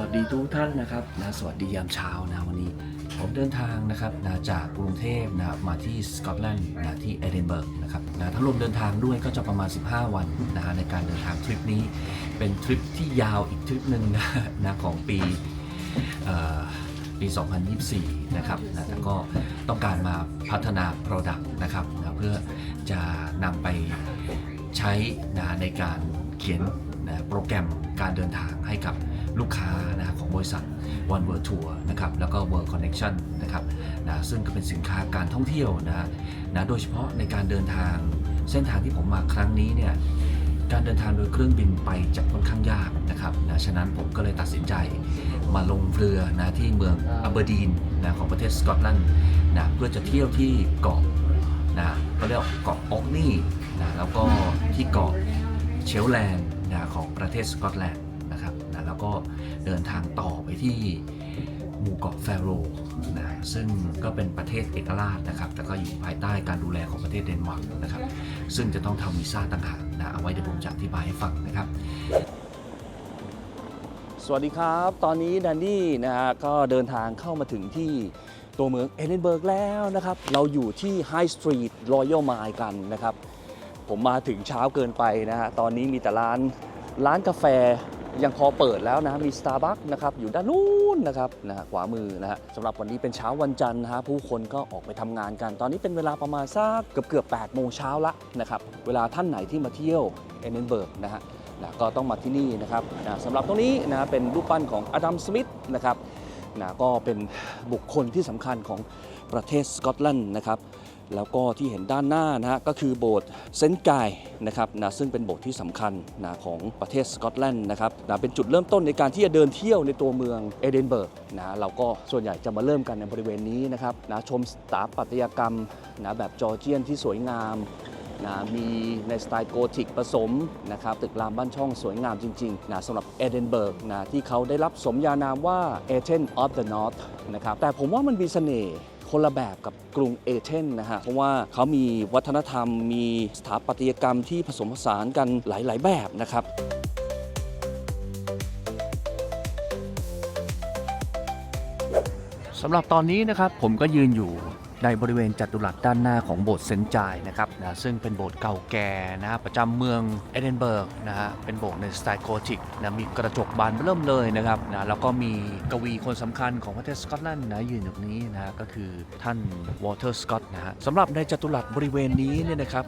วัสดีทุกท่านนะครับนะสวัสดียามเช้านะวันนี้ ผมเดินทางนะครับนะจากกรุงเทพนะมาที่สกอตแลนด์นะที่เอดินเบิร์กนะครับนะถ้ารวมเดินทางด้วยก็จะประมาณ 15 วันนะฮะในการเดินทางทริปนี้ เป็นทริปที่ยาวอีกทริปหนึ่งนะนะของปีเอ่อปี 2024 นะครับนะแต่ก็ต้องการมาพัฒนา Product นะครับนะเพื่อจะนำไปใช้นะในการเขียนนะโปรแกรมการเดินทางให้กับ ลูกค้านะของบริษัท One World Tour นะครับแล้วก็ World Connection นะครับนะซึ่งก็เป็นสินค้าการท่องเที่ยวนะนะโดยเฉพาะในการเดินทางเส้นทางที่ผมมาครั้งนี้เนี่ยการเดินทางโดยเครื่องบินไปจะค่อนข้างยากนะครับนะฉะนั้นผมก็เลยตัดสินใจมาลงเรือนะที่เมืองอับเบอร์ดีนนะของประเทศสกอตแลนด์นะเพื่อจะเที่ยวที่เกาะนะก็เรียกว่าเกาะออกนี่นะแล้วก็ที่เกาะเชลแลนด์นะของประเทศสกอตแลนด์ นะครับนะแล้วก็เดินทางต่อไปที่หมู่เกาะแฟโรนะซึ่งก็เป็นประเทศเอกราชนะครับแต่ก็อยู่ภายใต้การดูแลของประเทศเดนมาร์กนะครับ ซึ่งจะต้องทำวีซ่าต่างหากนะเอาไว้เดี๋ยวผมจะอธิบายให้ฟังนะครับ สวัสดีครับ ตอนนี้แดนดี้นะฮะก็เดินทางเข้ามาถึงที่ตัวเมืองเอดินเบิร์กแล้วนะครับ เราอยู่ที่ไฮสตรีทรอยัลไมล์กันนะครับ ผมมาถึงเช้าเกินไปนะฮะตอนนี้มีแต่ร้านร้านกาแฟ ยังพอเปิดแล้วนะมี Starbucks นะครับอยู่ด้านนู้นนะครับนะฮะขวามือนะฮะสำหรับวันนี้เป็นเช้าวันจันทร์นะฮะผู้คนก็ออกไปทำงานกัน ตอนนี้เป็นเวลาประมาณสักเกือบเกือบ8โมงเช้าละนะครับเวลาท่านไหนที่มาเที่ยวเอดินเบิร์กนะฮะนะก็ต้องมาที่นี่นะครับนะสำหรับตรงนี้นะเป็นรูปปั้นของอดัมสมิธนะครับนะก็เป็นบุคคลที่สำคัญของประเทศสกอตแลนด์นะครับ แล้วก็ที่เห็นด้านหน้านะฮะก็คือโบสถ์เซนต์กายนะครับนะซึ่งเป็นโบสถ์ที่สำคัญนะของประเทศสกอตแลนด์นะครับนะเป็นจุดเริ่มต้นในการที่จะเดินเที่ยวในตัวเมืองเอเดนเบิร์กนะเราก็ส่วนใหญ่จะมาเริ่มกันในบริเวณนี้นะครับนะชมสถาปัตยกรรมนะแบบจอร์เจียนที่สวยงามนะมีในสไตล์โกธิกผสมนะครับตึกรามบ้านช่องสวยงามจริงๆนะสำหรับเอเดนเบิร์กนะที่เขาได้รับสมญานามว่า a t h e n of the North นะครับแต่ผมว่ามันมีเสน่ห์ คนละแบบกับกรุงเอเธนนะฮะ เพราะว่าเขามีวัฒนธรรม มีสถาปัตยกรรมที่ผสมผสานกันหลาย ๆ แบบนะครับสำหรับตอนนี้นะครับผมก็ยืนอยู่ ในบริเวณจัตุรัสด้านหน้าของโบสถ์เซนจายนะครับนะซึ่งเป็นโบสถ์เก่าแก่นะฮะประจำเมืองเอเดนเบิร์กนะฮะเป็นโบสถ์ในสไตล์โกธิกนะมีกระจกบานเริ่มเลยนะครับนะแล้วก็มีกวีคนสำคัญของประเทศสกอตแลนด์นะยืนอยู่ตรงนี้นะฮะก็คือท่านวอเตอร์สกอตนะฮะสำหรับในจัตุรัสบริเวณนี้เนี่ยนะครับ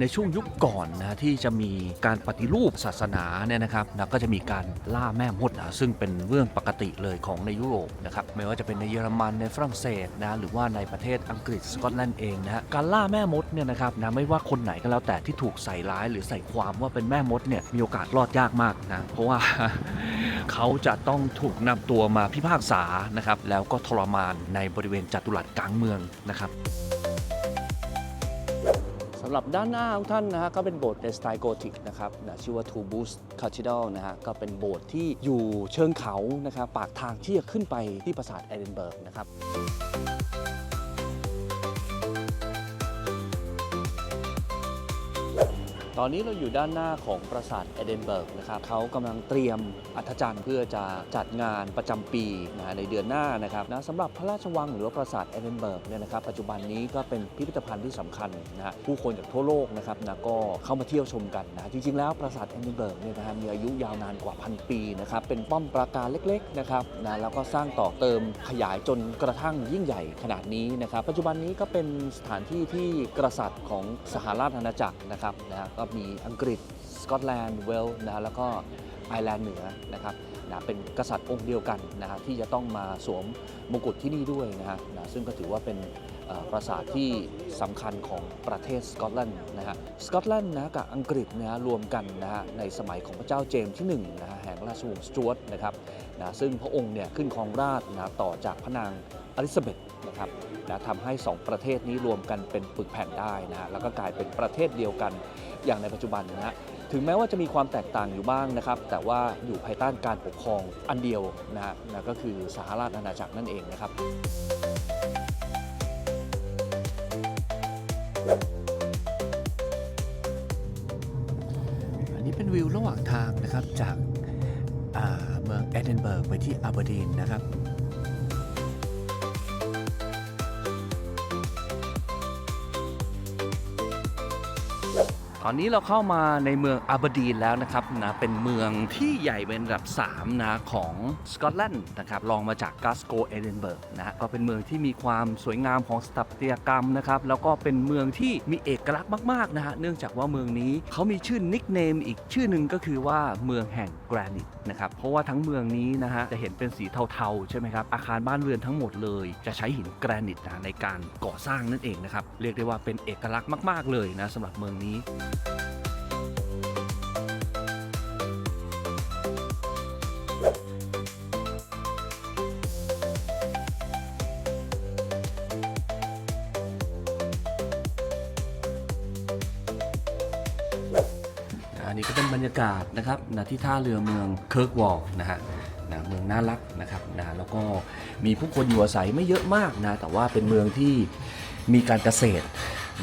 ในช่วงยุคก่อนนะที่จะมีการปฏิรูปศาสนาเนี่ยนะครับนะก็จะมีการล่าแม่มดนะซึ่งเป็นเรื่องปกติเลยของในยุโรปนะครับไม่ว่าจะเป็นในเยอรมันในฝรั่งเศสนะหรือว่าในประเทศอังกฤษสกอตแลนด์เองนะฮะการล่าแม่มดเนี่ยนะครับนะไม่ว่าคนไหนก็แล้วแต่ที่ถูกใส่ร้ายหรือใส่ความว่าเป็นแม่มดเนี่ยมีโอกาสรอดยากมากนะเพราะว่าเขาจะต้องถูกนำตัวมาพิพากษานะครับแล้วก็ทรมานในบริเวณจัตุรัสกลางเมืองนะครับสำหรับด้านหน้าของท่านนะฮะก็เป็นโบสถ์ในสไตล์โกธิกนะครับนะชื่อว่า t o b u s Cathedral นะฮะก็เป็นโบสถ์ที่อยู่เชิงเขานะครับปากทางที่จะขึ้นไปที่ปราสาทเอดินเบิร์กนะครับ ตอนนี้เราอยู่ด้านหน้าของปราสาทเอเดนเบิร์กนะครับเขากำลังเตรียมอัธจันทร์เพื่อจะจัดงานประจำปีนะในเดือนหน้านะครับนะสำหรับพระราชวังหรือว่าปราสาทเอเดนเบิร์กเนี่ยนะครับปัจจุบันนี้ก็เป็นพิพิธภัณฑ์ที่สำคัญนะฮะผู้คนจากทั่วโลกนะครับนะก็เข้ามาเที่ยวชมกันนะจริงๆ แล้วปราสาทเอเดนเบิร์กเนี่ยนะฮะมีอายุยาวนานกว่าพันปีนะครับเป็นป้อมปราการเล็กๆนะครับนะแล้วก็สร้างต่อเติมขยายจนกระทั่งยิ่งใหญ่ขนาดนี้นะครับปัจจุบันนี้ก็เป็นสถานที่ที่กษัตริย์ของสหราชอาณาจักรนะครับนะฮะก็มีอังกฤษ สกอตแลนด์ เวลส์นะแล้วก็ไอร์แลนด์เหนือนะครับนะเป็นกษัตริย์องค์เดียวกันนะฮะที่จะต้องมาสวมมงกุฎที่นี่ด้วยนะฮะนะซึ่งก็ถือว่าเป็นปราสาทที่สำคัญของประเทศสกอตแลนด์นะฮะสกอตแลนด์นะกับอังกฤษนะฮะรวมกันนะฮะในสมัยของพระเจ้าเจมส์ที่1นะฮะแห่งราชวงศ์สจวตนะครับนะซึ่งพระองค์เนี่ยขึ้นครองราชนะต่อจากพระนางอลิซาเบธนะครับนะทำให้ 2 ประเทศนี้รวมกันเป็นปึกแผ่นได้นะฮะแล้วก็กลายเป็นประเทศเดียวกัน อย่างในปัจจุบันนะฮะถึงแม้ว่าจะมีความแตกต่างอยู่บ้างนะครับ แต่ว่าอยู่ภายใต้การปกครองอันเดียวนะฮะนะก็คือสหราชอาณาจักรนั่นเองนะครับอันนี้เป็นวิวระหว่างทางนะครับจากเมืองเอดินเบิร์กไปที่อาบอร์ดีนนะครับ ตอนนี้เราเข้ามาในเมืองอาเบดีนแล้วนะครับนะเป็นเมืองที่ใหญ่เป็นระดับ3นะของสกอตแลนด์นะครับรองมาจากกลาสโกเอดินเบิร์กนะก็เป็นเมืองที่มีความสวยงามของสถาปัตยกรรมนะครับแล้วก็เป็นเมืองที่มีเอกลักษณ์มากๆนะฮะเนื่องจากว่าเมืองนี้เขามีชื่อนิกเนมอีกชื่อหนึ่งก็คือว่าเมืองแห่ง กรนิตนะครับเพราะว่าทั้งเมืองนี้นะฮะจะเห็นเป็นสีเทาๆใช่ไหมครับอาคารบ้านเรือนทั้งหมดเลย จะใช้หินแกรนิตนะในการก่อสร้างนั่นเองนะครับเรียกได้ว่าเป็นเอกลักษณ์มาก ๆเลยนะสำหรับเมืองนี้ นนี้ก็เป็นบรรยากาศนะครับนะที่ท่าเรือเมืองเคิร์กวอลนะฮะนะเมืองน่ารักนะครับนะแล้วก็มีผู้คนอยู่อาศัยไม่เยอะมากนะแต่ว่าเป็นเมืองที่มีการเกษตร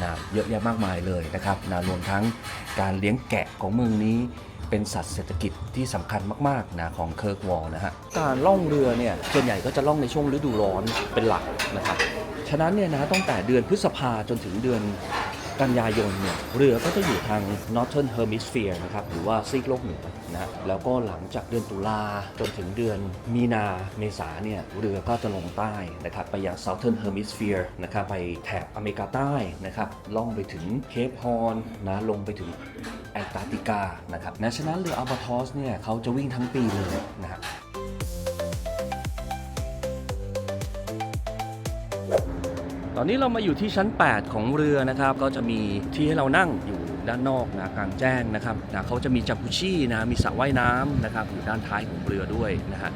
นะเยอะแยะมากมายเลยนะครับนะรวมทั้งการเลี้ยงแกะของเมืองนี้เป็นสัตว์เศรษฐกิจที่สำคัญมากๆนะของเคิร์กวอลนะฮะการล่องเรือเนี่ยส่วนใหญ่ก็จะล่องในช่วงฤดูร้อนเป็นหลักนะครับฉะนั้นเนี่ยนะตั้งแต่เดือนพฤษภาจนถึงเดือน กันยายนเนี่ยเรือก็จะอยู่ทาง Northern Hemisphere นะครับหรือว่าซีกโลกเหนือนะแล้วก็หลังจากเดือนตุลาจนถึงเดือนมีนาเมษาเนี่ยเรือก็จะลงใต้นะครับไปยัง Southern Hemisphere นะครับไปแถบอเมริกาใต้นะครับล่องไปถึงเคปฮอนนะลงไปถึงแอนตาร์กติกานะครับนะฉะนั้นเรืออัลบาทอสเนี่ยเขาจะวิ่งทั้งปีเลยนะฮะต อนนี้เรามาอยู่ที่ชั้น 8 ของเรือนะครับ ก็จะมีที่ให้เรานั่งอยู่ด้านนอกนะกลางแจ้งนะครับนะเขาจะมีจักรุชี่นะมีสระว่ายน้ำนะครับอยู่ด้านท้ายของเรือด้วยนะฮะ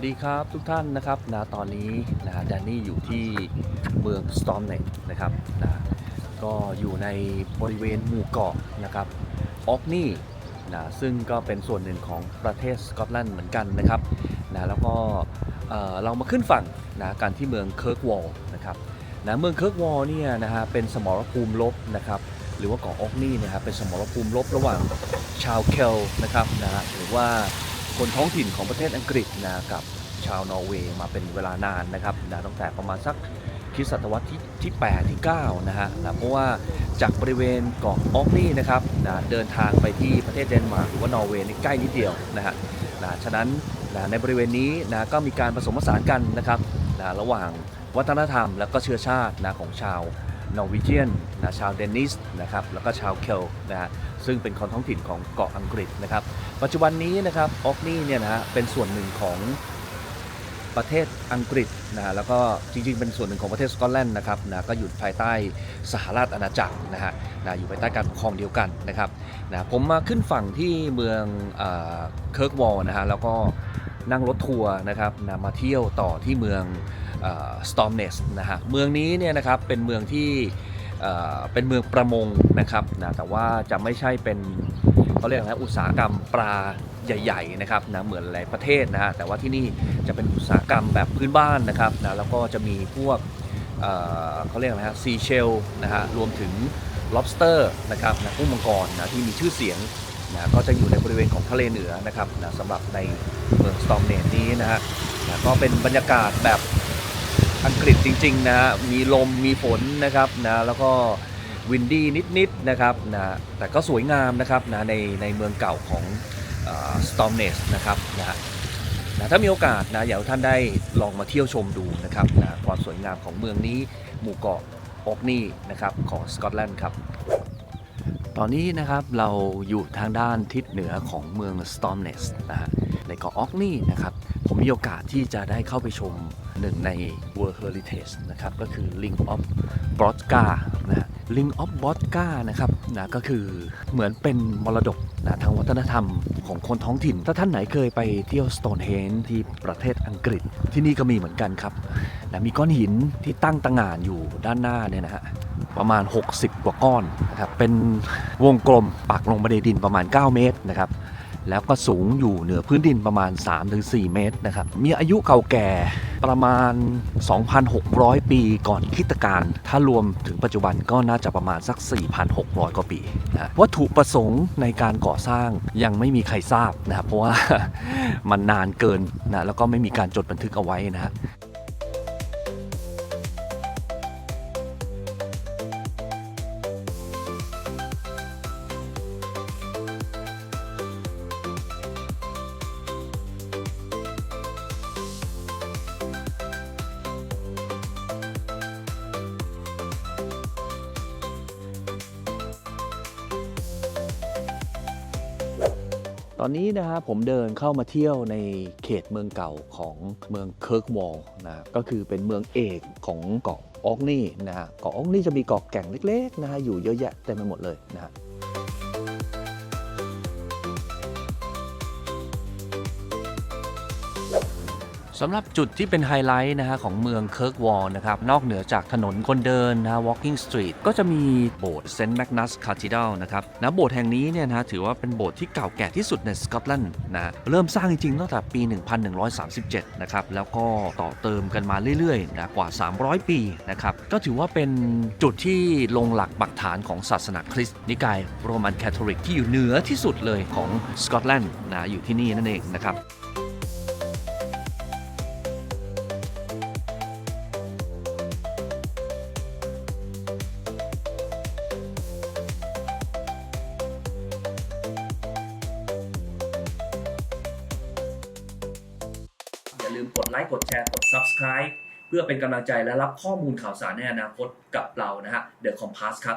สวัสดีครับทุกท่านนะครับนะตอนนี้นะแดนนี่อยู่ที่เมืองสตอมเน็ตนะครับนะก็อยู่ในบริเวณหมู่เกาะนะครับออกนี่นะซึ่งก็เป็นส่วนหนึ่งของประเทศสกอตแลนด์เหมือนกันนะครับนะแล้วก็เอ่อเรามาขึ้นฝั่งนะกันที่เมืองเคิร์กวอลนะครับนะเมืองเคิร์กวอลเนี่ยนะฮะเป็นสมรภูมิรบนะครับหรือว่าเกาะออกนี่นะครับเป็นสมรภูมิรบระหว่างชาวเคลนะครับนะหรือว่า คนท้องถิ่นของประเทศอังกฤษนะกับชาวนอร์เวย์มาเป็นเวลานานนะครับนะตั้งแต่ประมาณสักคริสตศตวรรษที่ที่ 8 ที่ 9 นะฮะนะเพราะว่าจากบริเวณเกาะออกนี่นะครับนะเดินทางไปที่ประเทศเดนมาร์กหรือว่านอร์เวย์นี่ใกล้นิดเดียวนะฮะนะฉะนั้นนะในบริเวณนี้นะก็มีการผสมผสานกันนะครับนะระหว่างวัฒนธรรมและก็เชื้อชาตินะของชาว นอร์วีเจียนนะชาวเดนิสนะครับแล้วก็ชาวเคลนะฮะซึ่งเป็นคนท้องถิ่นของเกาะอังกฤษนะครับ ปัจจุบันนี้นะครับออกนี่เนี่ยนะฮะเป็นส่วนหนึ่งของประเทศอังกฤษนะแล้วก็จริง ๆ เป็นส่วนหนึ่งของประเทศสกอตแลนด์นะครับนะก็อยู่ภายใต้สหราชอาณาจักรนะฮะนะอยู่ภายใต้การปกครองเดียวกันนะครับนะผมมาขึ้นฝั่งที่เมืองเคิร์กวอลนะฮะแล้วก็ นั่งรถทัวร์นะครับนะมาเที่ยวต่อที่เมืองสตอมเนสนะฮะเมืองนี้เนี่ยนะครับเป็นเมืองที่เป็นเมืองประมงนะครับนะแต่ว่าจะไม่ใช่เป็นเขาเรียกอะไรนะอุตสาหกรรมปลาใหญ่ๆนะครับนะเหมือนหลายประเทศนะฮะแต่ว่าที่นี่จะเป็นอุตสาหกรรมแบบพื้นบ้านนะครับนะแล้วก็จะมีพวกเเขาเรียกอะไรนะซีเชลนะฮะรวมถึง lobster นะครับนะกุ้งมังกรนะที่มีชื่อเสียง นะก็จะอยู่ในบริเวณของทะเลเหนือนะครับนะสำหรับในเมืองสตอมเนตนี้นะฮะนะก็เป็นบรรยากาศแบบอังกฤษจริงๆนะฮะมีลมมีฝนนะครับนะแล้วก็วินดี้นิดๆนะครับนะแต่ก็สวยงามนะครับนะในในเมืองเก่าของสตอมเนสนะครับนะฮะนะถ้ามีโอกาสนะอยากให้ท่านได้ลองมาเที่ยวชมดูนะครับนะความสวยงามของเมืองนี้หมู่เกาะออกนี่นะครับของสกอตแลนด์ครับ ตอนนี้นะครับเราอยู่ทางด้านทิศเหนือของเมือง Stormness นะฮะในเกาะออกนี่นะครับ ผมมีโอกาสที่จะได้เข้าไปชมหนึ่งใน World Heritage นะครับ ก็คือ Ring of b r o d k a นะฮะ Ring of b r o d k a นะครับนะก็คือเหมือนเป็นมรดกนะทางวัฒนธรรมของคนท้องถิ่น ถ้าท่านไหนเคยไปเที่ยว Stonehenge ที่ประเทศอังกฤษที่นี่ก็มีเหมือนกันครับนะมีก้อนหินที่ตั้งตางานอยู่ด้านหน้าเนี่ยนะฮะ ประมาณ 60 กว่าก้อนนะครับเป็นวงกลมปักลงมาในดินประมาณ 9 เมตรนะครับแล้วก็สูงอยู่เหนือพื้นดินประมาณ 3-4 เมตรนะครับ มีอายุเก่าแก่ประมาณ 2,600 ปีก่อนคริสตกาลถ้ารวมถึงปัจจุบันก็น่าจะประมาณสัก 4,600 กว่าปีนะวัตถุประสงค์ในการก่อสร้างยังไม่มีใครทราบนะครับ เพราะว่ามันนานเกินนะแล้วก็ไม่มีการจดบันทึกเอาไว้นะ ตอนนี้นะครับผมเดินเข้ามาเที่ยวในเขตเมืองเก่าของเมืองเคิร์กวอลนะก็คือเป็นเมืองเอกของเกาะออกนี่นะฮะเกาะออกนี่จะมีเกาะแก่งเล็กๆนะฮะอยู่เยอะแยะเต็มไปหมดเลยนะฮะ สำหรับจุดที่เป็นไฮไลท์นะฮะของเมืองเคิร์กวอลนะครับ นอกเหนือจากถนนคนเดินนะ walking street ก็จะมีโบสถ์เซนต์แมกนัสคา h ี d ด l นะครับนะโบสถ์แห่งนี้เนี่ยนะฮะถือว่าเป็นโบสถ์ที่เก่าแก่ที่สุดในสกอตแลนด์นะเริ่มสร้างจริงๆตั้งแต่ปี 1137 นะครับ แล้วก็ต่อเติมกันมาเรื่อยๆนะกว่า 300 ปีนะครับ ก็ถือว่าเป็นจุดที่ลงหลักปักฐานของศาสนาคริสต์นิกายโรมันคาทอลิกที่อยู่เหนือที่สุดเลยของสกอตแลนด์นะอยู่ที่นี่นั่นเองนะครับ กดแชร์ กด Subscribe เพื่อเป็นกำลังใจและรับข้อมูลข่าวสารในอนาคตกับเรานะฮะ The Compass ครับ